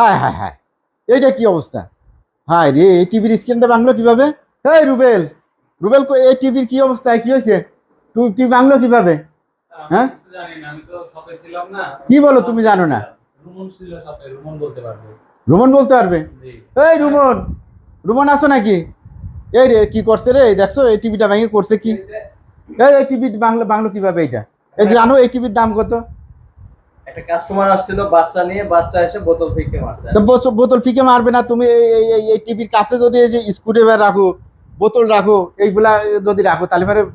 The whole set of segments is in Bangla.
হায় হায় হায়। এইটা কি অবস্থা? হায় রে এই টিভির স্ক্রিনটা ভাঙলো কীভাবে? এই রুবেল। রুবেল এই টিভির কি অবস্থা? কি হয়েছে টিভি ভাঙলো কীভাবে? হ্যাঁ? কিছু জানি না আমি তো শপে ছিলাম না। কি বলো তুমি জানো না? রুমন ছিল শপে রুমন বলতে পারবে। রুমন বলতে পারবে? জি। এই রুমন। রুমন আসো নাকি? এই রে কি করছে রে? দেখছ এই টিভিটা ভেঙে করছে কি? এই টিভি বাংলা বাংলো কীভাবে এটা এই জানো এই টিভির দাম কত? বোতল ফিকে মারবে না, তুমি এই- এই- টিভির কাছে যদি এই যে রাখো, বোতল রাখো, এইগুলা যদি রাখো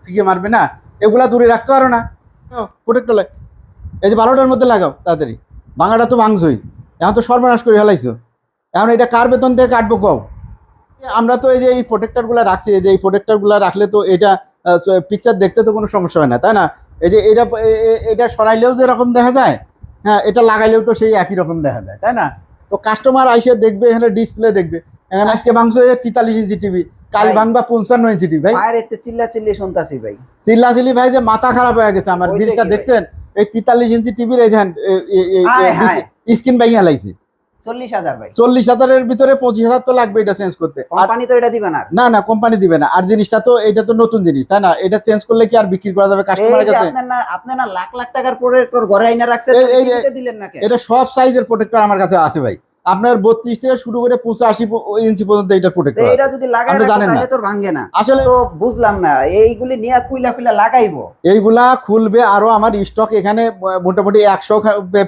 ফিকে মারবে না। এগুলা দূরে রাখতে পারো না। প্রোটেক্টর এই যে বারোটার মধ্যে লাগাও, তাড়াতাড়ি। ভাঙাটা তো ভাঙছই। এখন তো সর্বনাশ করে ফেলাইছো। এখন এটা কার বেতন দিয়ে কাটবো কও? আমরা তো এই যে এই প্রোটেক্টরগুলো রাখছি, এই যে এই প্রোটেক্টরগুলো রাখলে তো এটা পিকচার দেখতে তো কোনো সমস্যা হয় না, তাই না? এই যে এটা এটা সরাইলেও যেরকম দেখা যায় হ্যাঁ এটা লাগাইলেও তো সেই একই রকম দেখা যায় তাই না? তো কাস্টমার আইসে দেখবে এখানে ডিসপ্লে দেখবে। এখানে আজকে ভাঙছো তেতাল্লিশ ইঞ্চি টিভি কাল। ভাঙবা পঞ্চান্ন ইঞ্চি টিভি ভাই। আর এতে চিল্লা চিল্লি শুনতাছি ভাই। চিল্লা চিল্লি ভাই যে মাথা খারাপ হয়ে গেছে। আমার জিনিসটা দেখছেন? এই তেতাল্লিশ ইঞ্চি টিভির এই। স্ক্রিন ভাঙিয়া লাইছে। চল্লিশ হাজার ভাই। চল্লিশ হাজারের ভিতরে পঁচিশ হাজার তো লাগবে এটা চেঞ্জ করতে। কোম্পানি তো এটা দিবে না না না কোম্পানি দিবে না। আর জিনিসটা তো এটা তো নতুন জিনিস তাই না? এটা চেঞ্জ করলে কি আর বিক্রি করা যাবে কাস্টমারের কাছে? আপনার না লাখ লাখ টাকার প্রোডাক্ট ঘরে আইনা রাখছেন এই- এই- টিভিতে দিলেন না এটা সব সাইজের প্রোটেক্টর আমার কাছে আছে ভাই। আপনার বত্রিশ থেকে শুরু করে পঁচাশি ইঞ্চি পর্যন্ত এটা এইটা যদি লাগাই জানেন না। তোর ভাঙ্গে না। আসলে বুঝলাম না এইগুলি নিয়ে কুইলা লাগাইবো। এইগুলা খুলবে আরও আমার স্টক এখানে মোটামুটি একশো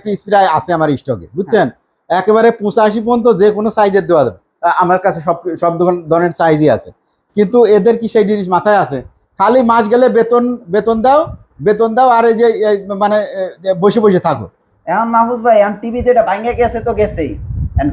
পিস প্রায় আছে আমার স্টকে বুঝছেন? একেবারে পঁচাশি পর্যন্ত যে কোনো সাইজের দেওয়া যাবে। আমার কাছে সব সব ধরন- ধরনের সাইজই আছে। কিন্তু এদের কি সেই জিনিস মাথায় আছে? খালি মাস গেলে বেতন বেতন দাও বেতন দাও আর এই যে মানে বসে বসে থাকো। এখন মাহফুজ ভাই এখন টিভি যেটা ভাঙে গেছে তো গেছেই।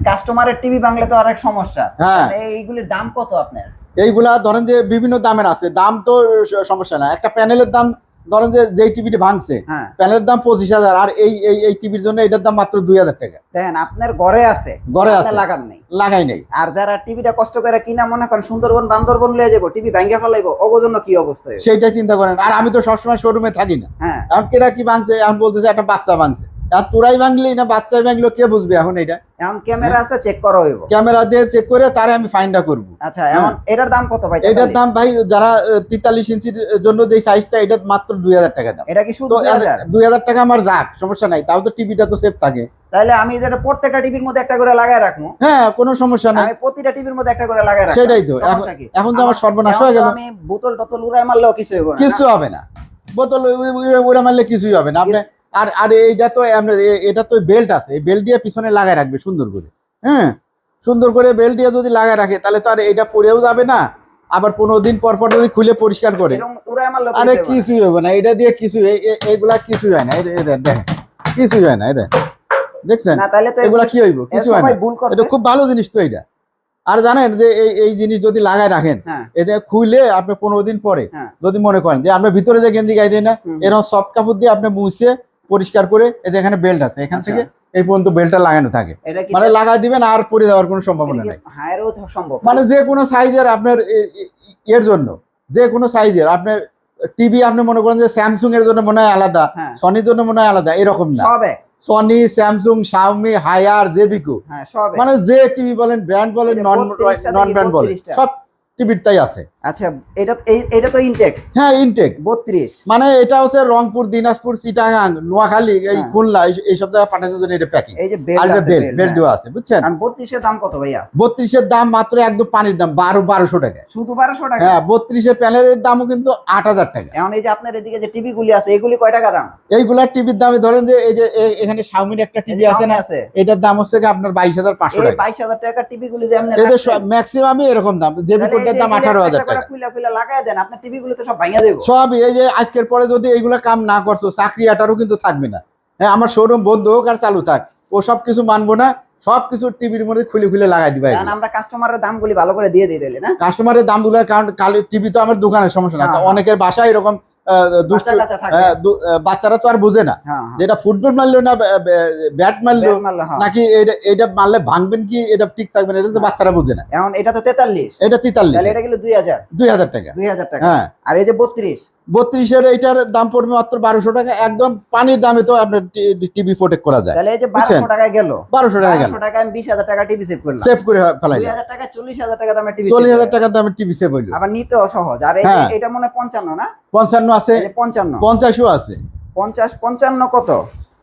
কাস্টমারের টিভি ভাঙলে তো আরেক সমস্যা। হ্যাঁ। এইগুলির দাম কত আপনার? এইগুলা ধরেন যে বিভিন্ন দামের আছে। দাম তো সমস্যা না। একটা প্যানেলের দাম ধরেন যে যেই টিভিটি ভাঙছে হ্যাঁ। প্যানেলের দাম পঁচিশ হাজার আর এই এই এই টিভির জন্য এটার দাম মাত্র দুই হাজার টাকা। দেখেন আপনার ঘরে আছে ঘরে আছে। লাগান নেই। লাগাই নেই। আর যারা টিভিটা কষ্ট করে কিনা মনে করেন সুন্দরবন বান্দরবন লিয়ে যাব টিভি ভাঙ্গে ফেলাইবো ওগো জন্য কি অবস্থা সেটাই সেইটাই চিন্তা করেন। আর আমি তো সবসময় শোরুমে থাকি না। হ্যাঁ। এখন কেটা কি ভাঙছে এখন বলতেছে একটা বাচ্চা ভাঙছে। আর তোরাই ভাঙলি না বাচ্চাই ভাঙলো কে বুঝবে এখন এটা? এখন ক্যামেরা আছে চেক করা হইব। ক্যামেরা দিয়ে চেক করে তারে আমি করব। আচ্ছা এখন এটার দাম কত ভাই? এটার দাম ভাই যারা তেতাল্লিশ ইঞ্চির জন্য যে সাইজটা এটা মাত্র দুই হাজার টাকা দাম। এটা কি শুধু তো 2000? টাকা আমার যাক সমস্যা নাই। তাও তো টিভিটা তো সেফ থাকে। তাহলে আমি যেটা প্রত্যেকটা টিভির মধ্যে একটা করে লাগায় রাখব? হ্যাঁ কোনো সমস্যা নাই। আমি প্রতিটা টিভির মধ্যে একটা করে লাগায় রাখব। সেটাই তো। এখন তো আমার সর্বনাশ হয়ে গেল। আমি বোতল টতল উড়াই মারলেও কিছু হইব না কিছু হবে না। বোতল ওরা মারলে কিছুই হবে না। আপনি আর আর এইটা তো এটা তো বেল্ট আছে এই বেল্ট দিয়ে পিছনে লাগায় রাখবে সুন্দর করে হ্যাঁ? সুন্দর করে বেল্ট দিয়ে যদি লাগায় রাখে তাহলে তো আর এটা পরেও যাবে না আবার পনেরো দিন পর পর যদি খুলে পরিষ্কার করে। আরে কিছু। কিছুই হবে না এটা দিয়ে কিছু এইগুলা কিছুই হয় না দেখেন কিছুই হয় না এই দেখছেন? এগুলা কি হইব? কিছু হয় না। এটা খুব ভালো জিনিস তো এটা। আর জানেন যে এই এই জিনিস যদি লাগায় রাখেন হ্যাঁ। এতে খুলে আপনি পনেরো দিন পরে হ্যাঁ। যদি মনে করেন যে আমরা ভিতরে যে গেঞ্জি গাই দিই না এরকম সফট কাপড় দিয়ে আপনি মুছে পরিষ্কার করে এই যে এখানে বেল্ট আছে এখান আচ্ছা। থেকে এই পর্যন্ত বেল্টটা লাগানো থাকে। মানে লাগাই দিবেন আর পরে যাওয়ার কোনো সম্ভাবনা নেই। হায়ারও সম্ভব? মানে যে কোনো সাইজের আপনার এর জন্য যে কোনো সাইজের আপনার টিভি আপনি মনে করেন যে স্যামসুং এর জন্য মনে হয় আলাদা হ্যাঁ। সনির জন্য মনে হয় আলাদা এরকম না। সব সনি স্যামসুং শাওমি হায়ার জেবিকো হ্যাঁ সব মানে যে টিভি বলেন ব্র্যান্ড বলেন নন নন ব্র্যান্ড বলেন সব টিভির তাই আছে। আচ্ছা এটা এটা তো ইনটেক হ্যাঁ ইনটেক বত্রিশ। মানে এটা হচ্ছে রংপুর দিনাজপুর চিটাগাং নোয়াখালী এই হ্যাঁ। খুলনা এই- সব জায়গায় পাঠানোর জন্য এটা প্যাকিং এই যে বেল্ট হ্যাঁ। দেওয়া আছে বুঝছেন? বত্রিশের দাম কত ভাইয়া? বত্রিশের দাম মাত্র একদম পানির দাম বারো বারোশো টাকা। শুধু বারোশো টাকা? হ্যাঁ বত্রিশের প্যানেলের দামও কিন্তু আট হাজার টাকা। এখন এই যে আপনার এদিকে যে টিভি গুলি আছে এগুলি কয় টাকা দাম? এইগুলা টিভির দামে ধরেন যে এই যে এখানে শাওমির একটা টিভি আছে না আছে। এটার দাম হচ্ছে আপনার বাইশ হাজার পাঁচশো টাকা। বাইশ হাজার টাকা টিভি গুলি যে ম্যাক্সিমামই এরকম দাম। যে দাম টাকা। লাগায় দেন আপনার টিভি গুলো তো সব ভাঙা দেবো সব এই যে আজকের পরে যদি এইগুলা কাম না করছ চাকরি আটারও কিন্তু থাকবে না। হ্যাঁ আমার শোরুম বন্ধ হোক আর চালু থাক ও সব কিছু মানবো না সবকিছু টিভির মধ্যে খুলে খুলে লাগাই দিবা কারণ আমরা কাস্টমারের দাম গুলি ভালো করে দিয়ে দিই দিলে না? কাস্টমারের দামগুলো কারণ কাল টিভি তো আমার দোকানের সমস্যা না হ্যাঁ, হ্যাঁ। অনেকের বাসায় এরকম বাচ্চারা তো আর বোঝে না। হ্যাঁ হ্যাঁ। যেটা ফুটবল মারলো না ব্যাট মারলো হ্যাঁ। নাকি এটা এটা মারলে ভাঙবেন কি এটা ঠিক থাকবে না এটা তো বাচ্চারা বোঝে না। এখন এটা তো তেতাল্লিশ। এটা তেতাল্লিশ। এটা কিন্তু দুই হাজার। দুই হাজার টাকা। দুই হাজার টাকা। হ্যাঁ। আর এই যে বত্রিশ বত্রিশের এইটার দাম পড়বে মাত্র বারোশো টাকা। একদম পানির দামে তো আপনার টিভি প্রোটেক্ট করা যায়। তাহলে এই যে? বারোশো টাকা গেল। বারোশো টাকা গেল। টাকা আমি বিশ হাজার টাকা টিভি সেভ করলাম। সেভ করে ফেলাই দুই হাজার টাকা চল্লিশ হাজার টাকা টিভি চল্লিশ হাজার টাকার দামের টিভি সেভ হইল। আবার নিতেও সহজ। আর হ্যাঁ। এটা মনে হয় পঞ্চান্ন না? পঞ্চান্ন আছে। পঞ্চান্ন। পঞ্চাশও আছে। পঞ্চাশ পঞ্চান্ন কত?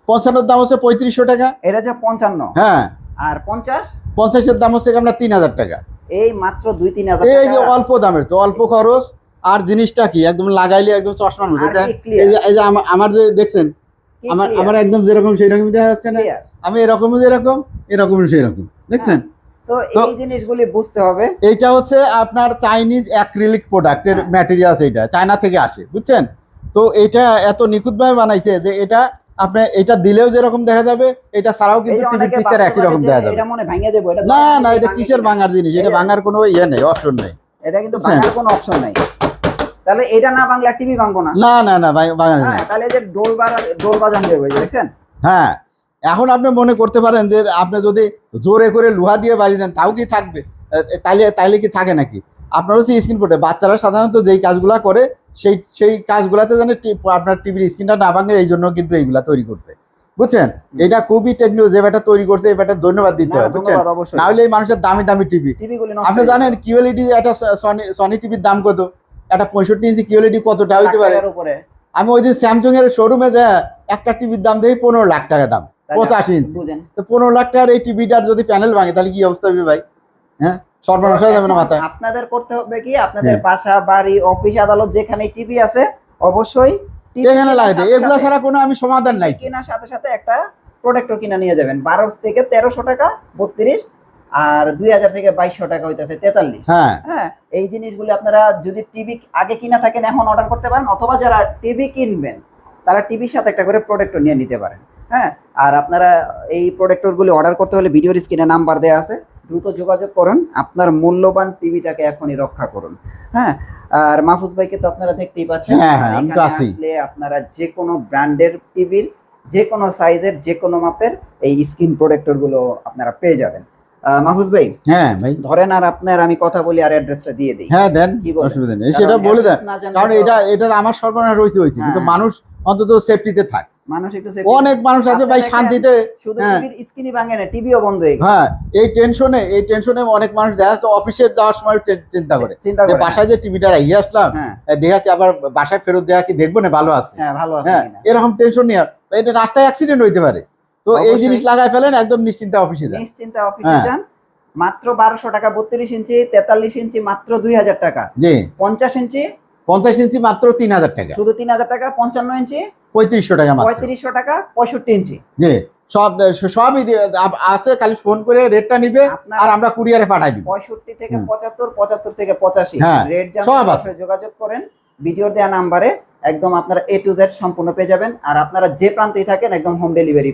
পঞ্চান্নর দাম হচ্ছে পঁয়ত্রিশশো টাকা। এটা যে পঞ্চান্ন। হ্যাঁ। আর পঞ্চাশ? পঞ্চাশের দাম হচ্ছে আপনার তিন হাজার টাকা। এই মাত্র দুই তিন হাজার এই যে অল্প দামের তো অল্প খরচ। আর জিনিসটা কি? একদম লাগাইলে একদম চশমার মতো আর কি দেখ- clear? এই যে এই যে আমা- আমার যে দেখছেন আমার আমার একদম যেরকম সেই রকম দেখা যাচ্ছে না। আমি এরকমই যেরকম এরকম সেই রকম দেখছেন So, তো- এই জিনিসগুলি বুঝতে হবে। এইটা হচ্ছে আপনার চাইনিজ অ্যাক্রিলিক প্রোডাক্টের হ্যাঁ। ম্যাটেরিয়ালস এইটা চায়না থেকে আসে বুঝছেন? তো এটা এত নিখুঁতভাবে বানাইছে যে এটা আপনি এটা দিলেও যেরকম দেখা যাবে এটা ছাড়াও কিন্তু যে টিভি পিকচার একই রকম দেখা যাবে। এটা মনে ভাঙে যাব এটা না না এটা কিসের। ভাঙার জিনিস? এটা ভাঙার কোনো ইয়ে নেই অপশন নেই। এটা কিন্তু ভাঙার কোনো অপশন নাই। তাহলে এটা না ভাঙলে টিভি ভাঙবো না। না না না নেই হ্যাঁ তাহলে যে ডোল বাজা ডোল বাজান যাবে দেখছেন? হ্যাঁ এখন আপনি মনে করতে পারেন যে আপনি যদি জোরে করে লোহা দিয়ে বাড়ি দেন তাও কি থাকবে? তাইলে তাইলে কি থাকে নাকি? আপনার হচ্ছে স্ক্রিন পোর্টে বাচ্চারা সাধারণত যেই কাজগুলা করে সেই সেই কাজগুলাতে যেন আপনার টিভির স্ক্রিনটা না ভাঙে এই জন্য কিন্তু এইগুলা তৈরি করছে। বুঝছেন? এটা খুবই টেকনিক যে ব্যাটা তৈরি করছে এই ব্যাটা ধন্যবাদ দিতে হবে বুঝছেন? না হলে এই মানুষের দামি দামি টিভি। আপনি জানেন কিউএলইডি একটা সনি সনি টিভির দাম কত? একটা পঁয়ষট্টি ইঞ্চি কিউএলইডি কতটা যাবে। হইতে পারে? আমি ওই দিন স্যামসং এর শোরুমে যা একটা টিভির দাম দেখি পনেরো লাখ টাকা দাম পঁচাশি ইঞ্চি। তো পনেরো লাখ টাকার এই টিভিটার যদি প্যানেল ভাঙে তাহলে কি অবস্থা হবে ভাই? হ্যাঁ? সর্বনাশ হয়ে যাবে না মাথায়। আপনাদের করতে হবে কি? আপনাদের হ্যাঁ। বাসা বাড়ি অফিস আদালত যেখানে টিভি আছে অবশ্যই এখানে দেয়। এগুলো ছাড়া কোনো আমি সমাধান নাই। কেনার সাথে সাথে একটা প্রোডাক্টও কিনা নিয়ে যাবেন। বারো থেকে তেরোশো টাকা বত্রিশ আর দুই হাজার থেকে বাইশশো টাকা হইতেছে তেতাল্লিশ। হ্যাঁ। হ্যাঁ এই জিনিসগুলো আপনারা যদি টিভি আগে কিনা থাকেন এখন অর্ডার করতে পারেন অথবা যারা টিভি কিনবেন তারা টিভির সাথে একটা করে প্রোডাক্টর নিয়ে নিতে পারেন। হ্যাঁ আর আপনারা এই প্রোডাক্টরগুলি অর্ডার করতে হলে ভিডিওর স্ক্রিনে নাম্বার দেওয়া আছে। দ্রুত যোগাযোগ করুন আপনার মূল্যবান টিভিটাকে এখনই রক্ষা করুন। হ্যাঁ আর মাহফুজ ভাইকে তো আপনারা দেখতেই পাচ্ছেন হ্যাঁ, হ্যাঁ। আসলে আপনারা যে কোনো ব্র্যান্ডের টিভির যে কোনো সাইজের যে কোনো মাপের এই স্ক্রিন প্রোডাক্টরগুলো আপনারা পেয়ে যাবেন। মাহফুজ ভাই হ্যাঁ ভাই। ধরেন আর আপনার আমি কথা বলি আর অ্যাড্রেসটা দিয়ে দিই। হ্যাঁ দেন কি অসুবিধা নেই। সেটা বলে দেন। কারণ এটা এটা আমার সর্বনাশ হয়েছে কিন্তু হ্যাঁ। মানুষ অন্তত সেফটিতে থাক। মানুষ একটু অনেক মানুষ আছে ভাই শান্তিতে শুধু হ্যাঁ। টিভির স্ক্রিনই ভাঙে না টিভিও বন্ধ হয়ে গেছে। হ্যাঁ এই টেনশনে এই টেনশনে অনেক মানুষ দেখা যাচ্ছে অফিসে যাওয়ার সময় চিন্তা করে। চিন্তা করে বাসায় যে টিভিটা রেখে আসলাম হ্যাঁ। দেখাচ্ছি আবার বাসায় ফেরত দেওয়া কি দেখব না ভালো আছে। হ্যাঁ ভালো আছে এরকম টেনশন নিয়ে এটা রাস্তায় অ্যাক্সিডেন্ট হইতে পারে। তো এই জিনিস লাগাই ফেলেন একদম নিশ্চিন্তে অফিসে যান। নিশ্চিন্তে অফিসে হ্যাঁ। যান। মাত্র বারোশো টাকা বত্রিশ ইঞ্চি তেতাল্লিশ ইঞ্চি মাত্র দুই হাজার টাকা। জি। পঞ্চাশ ইঞ্চি? পঞ্চাশ ইঞ্চি মাত্র তিন হাজার টাকা। শুধু তিন হাজার টাকা পঞ্চান্ন ইঞ্চি? পঁয়ত্রিশশো টাকা মাত্র। পঁয়ত্রিশশো টাকা পঁয়ষট্টি ইঞ্চি। জি। সব সবই আছে খালি ফোন করে রেটটা নিবে আর আমরা কুরিয়ারে পাঠাই দিব। পঁয়ষট্টি থেকে। পঁচাত্তর পঁচাত্তর থেকে পঁচাশি। হ্যাঁ, রেট সব জানতে আছে। যোগাযোগ করেন। ভিডিওর দেওয়া নাম্বারে একদম আপনারা এ টু জেড সম্পূর্ণ পেয়ে যাবেন। আর আপনারা যে প্রান্তেই থাকেন একদম হোম ডেলিভারি